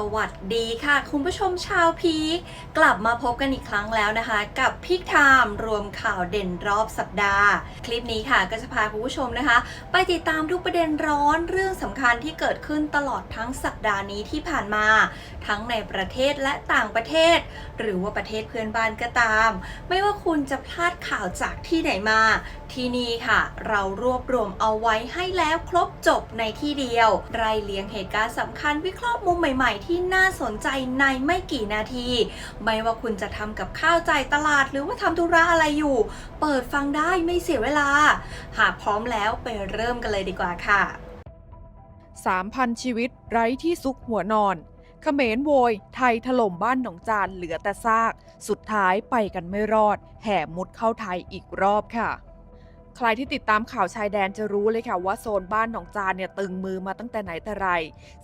สวัสดีค่ะคุณผู้ชมชาวพีคกลับมาพบกันอีกครั้งแล้วนะคะ กับพีคไทม์รวมข่าวเด่นรอบสัปดาห์ คลิปนี้ค่ะก็จะพาคุณผู้ชมนะคะ ไปติดตามทุกประเด็นร้อนเรื่องสำคัญที่เกิดขึ้นตลอดทั้งสัปดาห์นี้ที่ผ่านมา ทั้งในประเทศและต่างประเทศ หรือว่าประเทศเพื่อนบ้านก็ตาม ไม่ว่าคุณจะพลาดข่าวจากที่ไหนมา ที่นี่ค่ะ เรารวบรวมเอาไว้ให้แล้วครบจบในที่เดียว รายเลียงเหตุการณ์สำคัญวิเคราะห์มุมใหม่ๆ ที่น่าสนใจในไม่กี่นาที ไม่ว่าคุณจะทำกับข้าวใจตลาดหรือว่าทำธุระอะไรอยู่ เปิดฟังได้ไม่เสียเวลา หากพร้อมแล้วไปเริ่มกันเลยดีกว่าค่ะ 3,000 ชีวิตไร้ที่ซุกหัวนอนขเขมรโวย ไทยถล่มบ้านหนองจานเหลือแต่ซาก สุดท้ายไปกันไม่รอด แห่มุดเข้าไทยอีกรอบค่ะ ใครที่ติดตามข่าวชายแดนจะรู้เลยค่ะว่าโซนบ้านหนองจานเนี่ยตึงมือมาตั้งแต่ไหนแต่ไร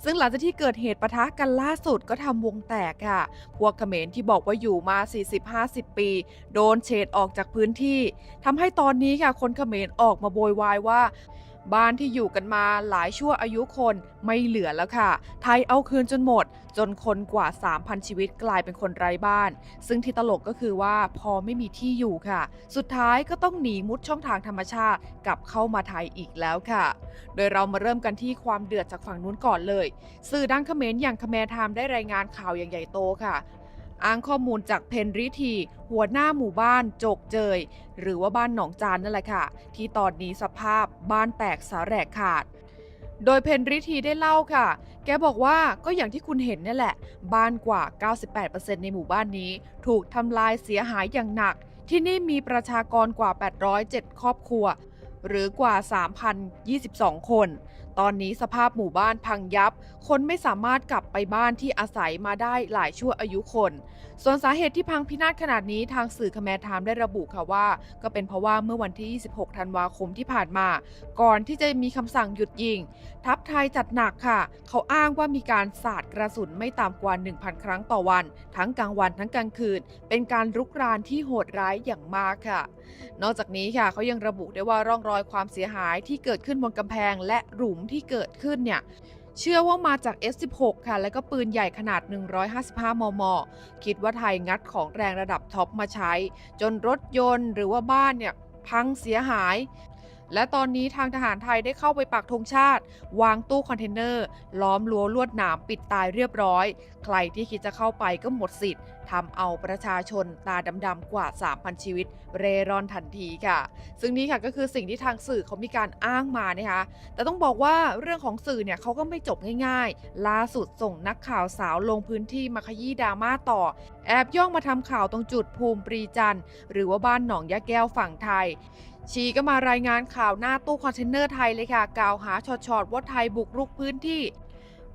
ซึ่งหลังจากที่เกิดเหตุปะทะกันล่าสุดก็ทำวงแตกค่ะ พวกเขมรที่บอกว่าอยู่มา 40-50 ปี โดนเฉดออกจากพื้นที่ทำให้ตอนนี้ค่ะคนเขมรออกมาโวยวายว่า บ้านที่อยู่กันมาหลายชั่วอายุคนไม่เหลือแล้วค่ะ ไทยเอาคืนจนหมด จนคนกว่า 3,000 ชีวิตกลายเป็นคนไร้บ้าน ซึ่งที่ตลกก็คือว่าพอไม่มีที่อยู่ค่ะ สุดท้ายก็ต้องหนีมุดช่องทางธรรมชาติกลับเข้ามาไทยอีกแล้วค่ะ โดยเรามาเริ่มกันที่ความเดือดจากฝั่งนู้นก่อนเลย สื่อดังเขมรอย่างคแมร์ไทม์ได้รายงานข่าวอย่างใหญ่โตค่ะ อ้างข้อมูลจากเพนริที หัวหน้าหมู่บ้านโจกเจย หรือว่าบ้านหนองจานนั่นแหละค่ะ ที่ตอนนี้สภาพบ้านแตกสาแหรกขาด โดยเพนริทีได้เล่าค่ะ แกบอกว่าก็อย่างที่คุณเห็นนี่แหละ บ้านกว่า 98%ในหมู่บ้านนี้ ถูกทำลายเสียหายอย่างหนัก ที่นี่มีประชากรกว่า 807 ครอบครัว หรือกว่า 3,022 คน ตอนนี้สภาพหมู่บ้านพังยับ คนไม่สามารถกลับไปบ้านที่อาศัยมาได้หลายชั่วอายุคน ส่วนสาเหตุที่พังพินาศขนาดนี้ทางสื่อคแมร์ไทม์ได้ระบุค่ะว่า ก็เป็นเพราะว่าเมื่อวันที่ 26 ธันวาคมที่ผ่านมา ก่อนที่จะมีคำสั่งหยุดยิง ทัพไทยจัดหนักค่ะ เขาอ้างว่ามีการสาดกระสุนไม่ต่ำกว่า 1,000 ครั้งต่อวัน ทั้งกลางวันทั้งกลางคืน เป็นการรุกรานที่โหดร้ายอย่างมากค่ะ นอกจากนี้ค่ะเขายังระบุได้ว่าร่องรอยความเสียหายที่เกิดขึ้นบนกำแพงและหลุมที่เกิดขึ้นเนี่ยเชื่อว่ามาจาก S16 ค่ะ และก็ปืนใหญ่ขนาด 155 มม คิดว่าไทยงัดของแรงระดับท็อปมาใช้ จนรถยนต์หรือว่าบ้านเนี่ยพังเสียหาย และตอนนี้ทางทหารไทยได้เข้าไปปักธงชาติ วางตู้คอนเทนเนอร์ ล้อมรั้วลวดหนามปิดตายเรียบร้อย ใครที่คิดจะเข้าไปก็หมดสิทธิ์ทำเอาประชาชนตาดำๆกว่า 3,000 ชีวิต เร่ร่อนทันทีค่ะ ซึ่งนี่ค่ะก็คือสิ่งที่ทางสื่อเขามีการอ้างมานะคะ แต่ต้องบอกว่าเรื่องของสื่อเนี่ยเขาก็ไม่จบง่ายๆ ล่าสุดส่งนักข่าวสาวลงพื้นที่มาขยี้ดราม่าต่อ แอบย่องมาทำข่าวตรงจุดภูมิปรีจันหรือว่าบ้านหนองยะแก้วฝั่งไทย ชีก็มารายงานข่าวหน้าตู้คอนเทนเนอร์ไทยเลยค่ะ กล่าวหาช็อตๆว่าไทยบุกรุกพื้นที่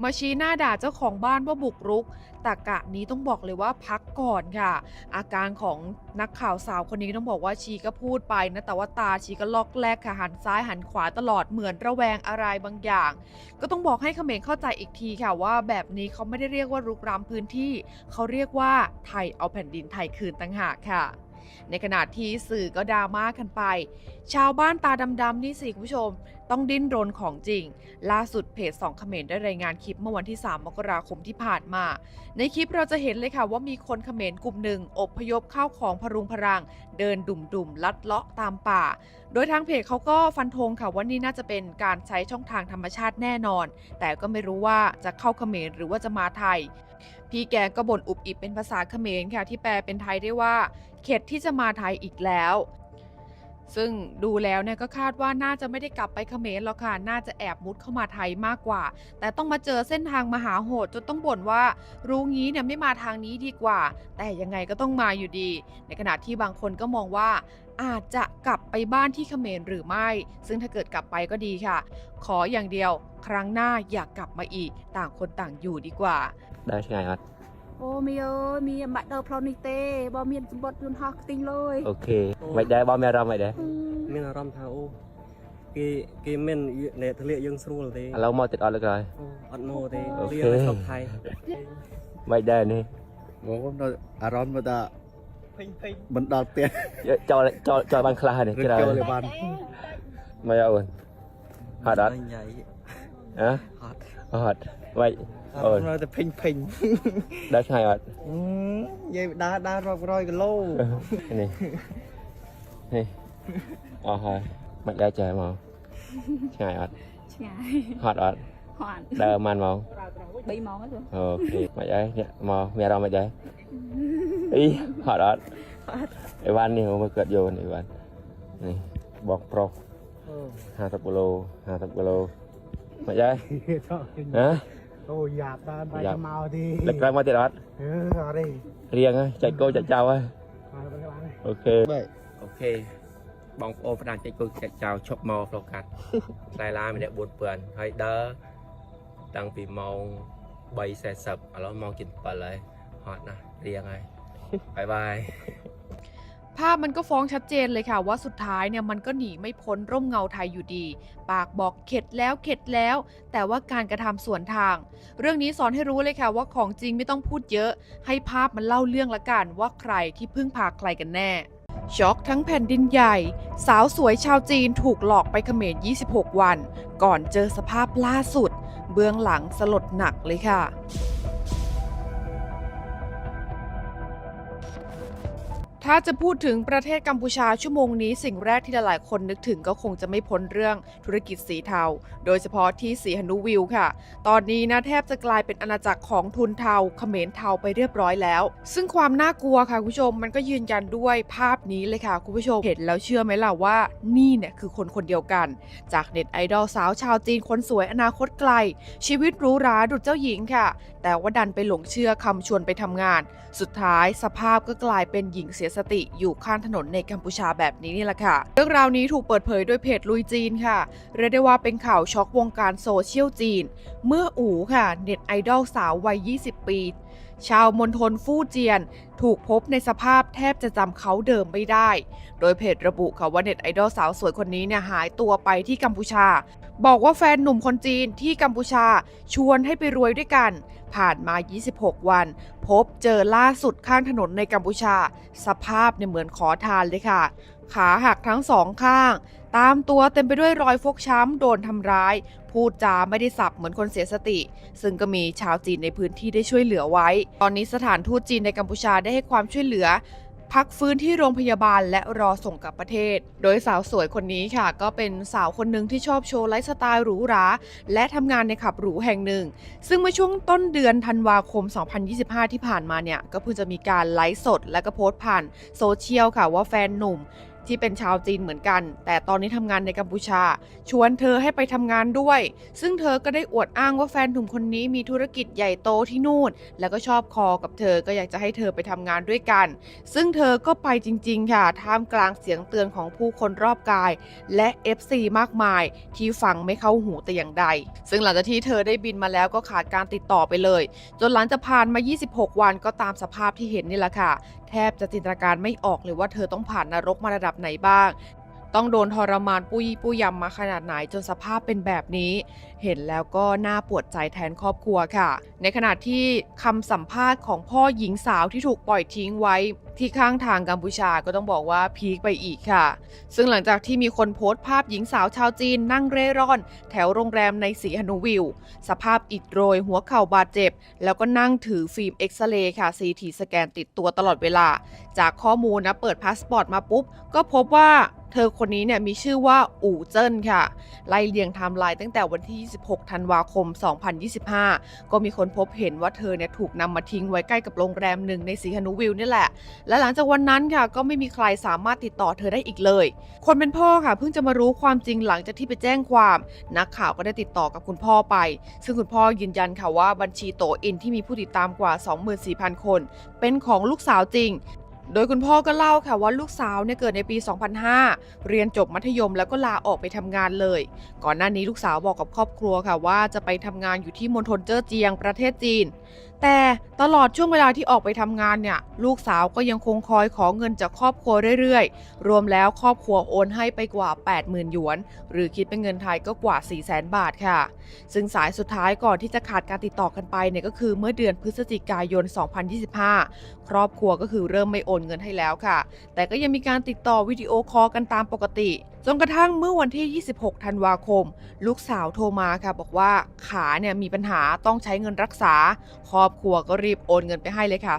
มาชี้หน้าด่าเจ้าของบ้านว่าบุกรุกตากะนี้ต้องบอกเลยว่าพักก่อนค่ะ อาการของนักข่าวสาวคนนี้ต้องบอกว่าชีก็พูดไปนะแต่ว่าตาชีก็ลอกแลกค่ะหันซ้ายหันขวาตลอดเหมือนระแวงอะไรบางอย่าง ก็ต้องบอกให้เขมรเข้าใจอีกทีค่ะว่า แบบนี้เขาไม่ได้เรียกว่ารุกรามพื้นที่ เขาเรียกว่าไทยเอาแผ่นดินไทยคืนต่างหากค่ะ ในขณะที่สื่อก็ดราม่ากันไป ชาวบ้านตาดำๆนี่สิคุณผู้ชม ต้องดิ้นรนของจริง ล่าสุดเพจสองเขมรได้รายงานคลิปเมื่อวันที่ 3 มกราคมที่ผ่านมา ในคลิปเราจะเห็นเลยค่ะว่ามีคนเขมรกลุ่มหนึ่งอบพยพเข้าของพรุงพรัง เดินดุ่มๆลัดเลาะตามป่า โดยทางเพจเขาก็ฟันธงค่ะว่านี่น่าจะเป็นการใช้ช่องทางธรรมชาติแน่นอน แต่ก็ไม่รู้ว่าจะเข้าเขมรหรือว่าจะมาไทย พี่แกก็บ่นอุบอิบเป็นภาษาเขมรค่ะที่แปลเป็นไทยได้ว่า เข็ดที่จะมาไทยอีกแล้ว ซึ่งดูแล้วเนี่ยก็คาดว่าน่าจะไม่ได้กลับไปเขมรหรอกค่ะ น่าจะแอบมุดเข้ามาไทยมากกว่า แต่ต้องมาเจอเส้นทางมหาโหดจนต้องบ่นว่า รู้งี้เนี่ยไม่มาทางนี้ดีกว่า แต่ยังไงก็ต้องมาอยู่ดี ในขณะที่บางคนก็มองว่าอาจจะกลับไปบ้านที่เขมรหรือไม่ ซึ่งถ้าเกิดกลับไปก็ดีค่ะ ขออย่างเดียว ครั้งหน้าอยากกลับมาอีก ต่างคนต่างอยู่ดีกว่า ได้ใช่ไหมครับ អូមីអើយមីមិនបាច់ដើរផ្លូវនេះទេបើមានសម្បត្តិយន្តហោះខ្ទិញលុយអូខេមិនដែរបងមានអារម្មណ៍មិនដែរមានអារម្មណ៍ថាអូគេគេមិនអ្នកធ្លាកយើងស្រួលទេឥឡូវមកទៀតអត់លើកហើយអូអត់មកទេអូខេរៀនឲ្យស្រុកថៃមិនដែរនេះបងខ្ញុំនៅអារម្មណ៍មកថាភេញភេញមិនដល់ផ្ទះចោលចោលចោលបានខ្លះហើយនេះឬច្រើនចូលឲ្យបានមិនអូនអត់អត់ញ៉ៃហ៎អត់អត់ ไว้ยออเราจะเพ่งเพ่งได้ใช่ไหมยายด้าด้ารอบร้อยกิโลนี่นี่อ๋อฮะไม่ได้ใจมั้งใช่ไหมใช่ฮอตอะฮอตเดิมมันมั้งบีมองก็ถูกโอเคไม่ได้เนี่ยมั้งเมียเราไม่ได้อีฮอตอะไอ้วันนี่ผมมาเกิดโยนไอ้วันนี่บอกโปรห้าสิบกิโลห้าสิบกิโลไม่ได้ฮะ ស 50គីឡូ50គីឡូមិនដែរហ៎ អូយ៉ាប់ដើរបែរ យ៉ាប់ មកទី លើកក្រោយមកទៀតអត់ អឺអត់ទេ រៀងហើយចែកគោចែកចៅហើយ ហើយបើខ្លាំង អូខេអូខេបងប្អូនផ្ដាច់ចែកគោចែកចៅឈប់មកផ្លូវកាត់ខ្សែឡាយម្នាក់4000ហើយដើរតាំងពីម៉ោង3:40ឥឡូវម៉ោងជិត7ហើយហត់ណាស់រៀងហើយបាយបាយ ภาพมันก็ฟ้องชัดเจนเลยค่ะว่าสุดท้ายเนี่ยมันก็หนีไม่พ้นร่มเงาไทยอยู่ดี ปากบอกเข็ดแล้วเข็ดแล้ว แต่ว่าการกระทำสวนทาง เรื่องนี้สอนให้รู้เลยค่ะว่าของจริงไม่ต้องพูดเยอะ ให้ภาพมันเล่าเรื่องละกันว่าใครที่พึ่งพาใครกันแน่ช็อกทั้งแผ่นดินใหญ่ สาวสวยชาวจีนถูกหลอกไปเขมร 26 วัน ก่อนเจอสภาพล่าสุด เบื้องหลังสลดหนักเลยค่ะ ถ้าจะพูดถึงประเทศกัมพูชาชั่วโมงนี้สิ่งแรกที่หลายๆคนนึกถึงก็คงจะไม่พ้นเรื่องธุรกิจสีเทา โดยเฉพาะที่สีหนุวิวค่ะ ตอนนี้นะแทบจะกลายเป็นอาณาจักรของทุนเทาเขมรเทาไปเรียบร้อยแล้ว ซึ่งความน่ากลัวค่ะคุณผู้ชมมันก็ยืนยันด้วยภาพนี้เลยค่ะคุณผู้ชมเห็นแล้วเชื่อไหมล่ะว่านี่เนี่ยคือคนคนเดียวกัน จากเน็ตไอดอลสาวชาวจีนคนสวยอนาคตไกล ชีวิตรูหราดุจเจ้าหญิงค่ะ แต่ว่าดันไปหลงเชื่อคำชวนไปทำงาน สุดท้ายสภาพก็กลายเป็นหญิงเสียสติอยู่ข้างถนนในกัมพูชาแบบนี้นี่แหละค่ะ เรื่องราวนี้ถูกเปิดเผยโดยเพจลุยจีนค่ะ เรียกได้ว่าเป็นข่าวช็อกวงการโซเชียลจีน เมื่ออู๋ค่ะ เน็ตไอดอลสาววัย 20 ปีชาวมณฑลฟู่เจียน ถูกพบในสภาพแทบจะจำเขาเดิมไม่ได้ โดยเพจระบุค่ะว่าเน็ตไอดอลสาวสวยคนนี้เนี่ยหายตัวไปที่กัมพูชา บอกว่าแฟนหนุ่มคนจีนที่กัมพูชาชวนให้ไปรวยด้วยกัน ผ่านมา 26 วัน พบเจอล่าสุดข้างถนนในกัมพูชา สภาพเนี่ยเหมือนขอทานเลยค่ะ ขาหักทั้งสองข้าง ตามตัวเต็มไปด้วยรอยฟกช้ำ โดนทำร้าย พูดจาไม่ได้สับเหมือนคนเสียสติ ซึ่งก็มีชาวจีนในพื้นที่ได้ช่วยเหลือไว้ ตอนนี้สถานทูตจีนในกัมพูชาได้ให้ความช่วยเหลือ พักฟื้นที่โรงพยาบาลและรอส่งกลับประเทศ โดยสาวสวยคนนี้ค่ะ ก็เป็นสาวคนหนึ่งที่ชอบโชว์ไลฟ์สไตล์หรูหรา และทำงานในขับหรูแห่งหนึ่ง ซึ่งเมื่อช่วงต้นเดือนธันวาคม 2025 ที่ผ่านมาเนี่ย ก็เพิ่งจะมีการไลฟ์สด และก็โพสต์ผ่านโซเชียลค่ะว่าแฟนหนุ่ม ที่เป็นชาวจีนเหมือนกัน แต่ตอนนี้ทำงานในกัมพูชา ชวนเธอให้ไปทำงานด้วย ซึ่งเธอก็ได้อวดอ้างว่าแฟนหนุ่มคนนี้มีธุรกิจใหญ่โตที่นู่น แล้วก็ชอบคอกับเธอก็อยากจะให้เธอไปทำงานด้วยกัน ซึ่งเธอก็ไปจริง ๆ ค่ะ ท่ามกลางเสียงเตือนของผู้คนรอบกาย และ FC มากมาย ที่ฟังไม่เข้าหูแต่อย่างใด ซึ่งหลังจากที่เธอได้บินมาแล้วก็ขาดการติดต่อไปเลย จนหลังจากผ่านมา 26 วันก็ตามสภาพที่เห็นนี่แหละค่ะแทบจะจินตนาการไม่ออกเลยว่าเธอต้องผ่านนรกมาระดับไหนบ้าง ต้องโดนทรมานปุยปุยยำมาขนาดไหนจนสภาพเป็นแบบนี้ เห็นแล้วก็น่าปวดใจแทนครอบครัวค่ะ ในขณะที่คำสัมภาษณ์ของพ่อหญิงสาวที่ถูกปล่อยทิ้งไว้ที่ข้างทางกัมพูชาก็ต้องบอกว่าพีคไปอีกค่ะ ซึ่งหลังจากที่มีคนโพสต์ภาพหญิงสาวชาวจีนนั่งเร่ร่อน แถวโรงแรมในสีฮนุวิว สภาพอิดโรย หัวเข่าบาดเจ็บ แล้วก็นั่งถือฟิล์มเอ็กซเรย์ค่ะ CT สแกนติดตัวตลอดเวลา จากข้อมูลนะเปิดพาสปอร์ตมาปุ๊บ ก็พบว่าเธอคนนี้เนี่ยมีชื่อว่าอู่เจิ้นค่ะ ไล่เรียงไทม์ไลน์ตั้งแต่วันที่ 26 ธันวาคม 2025 ก็มีคนพบเห็นว่าเธอเนี่ยถูกนำมาทิ้งไว้ใกล้กับโรงแรมหนึ่งในสีฮนุวิวนี่แหละ และหลังจากวันนั้นค่ะ ก็ไม่มีใครสามารถติดต่อเธอได้อีกเลย คนเป็นพ่อค่ะ เพิ่งจะมารู้ความจริงหลังจากที่ไปแจ้งความ นักข่าวก็ได้ติดต่อกับคุณพ่อไป ซึ่งคุณพ่อยืนยันค่ะว่าบัญชีโตอินที่มีผู้ติดตามกว่า 24,000 คน เป็นของลูกสาวจริง โดยคุณพ่อก็เล่าค่ะว่าลูกสาวเนี่ยเกิดในปี 2005 เรียนจบมัธยมแล้วก็ลาออกไปทำงานเลย ก่อนหน้านี้ลูกสาวบอกกับครอบครัวค่ะว่าจะไปทำงานอยู่ที่มณฑลเจ้อเจียงประเทศจีน แต่ตลอดช่วงเวลาที่ออกไปทำงานเนี่ยลูกสาวก็ยังคงคอยขอเงินจากครอบครัวเรื่อยๆ รวมแล้วครอบครัวโอนให้ไปกว่า 80,000หยวน หรือคิดเป็นเงินไทยก็กว่า 400,000 บาทค่ะ ซึ่งสายสุดท้ายก่อนที่จะขาดการติดต่อกันไปเนี่ยก็คือเมื่อเดือนพฤศจิกายน 2025 ครอบครัวก็คือเริ่มไม่โอนอนเงินให้แล้วค่ะ แต่ก็ยังมีการติดต่อวิดีโอคอลกันตามปกติ จนกระทั่งเมื่อวันที่ 26 ธันวาคม ลูกสาวโทรมาค่ะ บอกว่าขาเนี่ยมีปัญหาต้องใช้เงินรักษา ครอบครัวก็รีบโอนเงินไปให้เลยค่ะ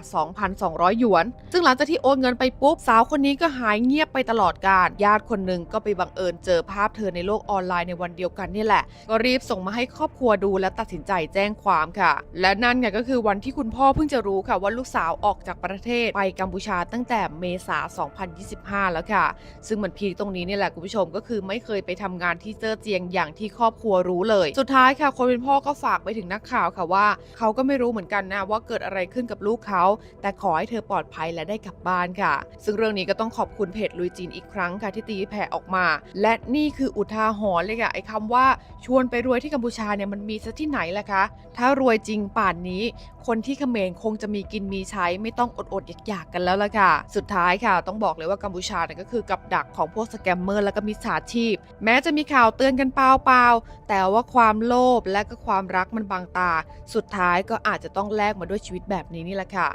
2,200 หยวน ซึ่งหลังจากที่โอนเงินไปปุ๊บ สาวคนนี้ก็หายเงียบไปตลอดการญาติคนหนึ่งก็ไปบังเอิญเจอภาพเธอในโลกออนไลน์ในวันเดียวกันนี่แหละ ก็รีบส่งมาให้ครอบครัวดูและตัดสินใจแจ้งความค่ะ และนั่นไงก็คือวันที่คุณพ่อเพิ่งจะรู้ค่ะว่าลูกสาวออกจากประเทศไปกัมพูชาตั้งแต่เมษา 2025 แล้วค่ะ ซึ่งมันพีตรงนี้นี่แหละคุณผู้ชมก็คือไม่เคยไปทำงานที่เจอเจียงอย่างที่ครอบครัวรู้เลย สุดท้ายค่ะคนเป็นพ่อก็ฝากไปถึงนักข่าวค่ะว่าเขาก็ไม่รู้เหมือนกันนะว่าเกิดอะไรขึ้นกับลูกเขา แต่ขอให้เธอปลอดภัยและได้กลับบ้านค่ะ ซึ่งเรื่องนี้ก็ต้องขอบคุณเพจลุยจีนอีกครั้งค่ะที่ตีแผ่ออกมา และนี่คืออุทาหรณ์เลยค่ะไอ้คำว่าชวนไปรวยที่กัมพูชาเนี่ยมันมีซะที่ไหนล่ะคะ ถ้ารวยจริงป่านนี้ คนที่เขมรคงจะมีกินมีใช้ไม่ต้องอดอดๆอยากๆกันแล้วล่ะค่ะ สุดท้ายค่ะ ต้องบอกเลยว่ากัมพูชาเนี่ยก็คือกับดักของพวกสแกมเมอร์และก็มิจฉาชีพ แม้จะมีข่าวเตือนกันเปล่าๆ แต่ว่าความโลภและก็ความรักมันบางตา สุดท้ายก็อาจจะต้องแลกมาด้วยชีวิตแบบนี้นี่แหละค่ะ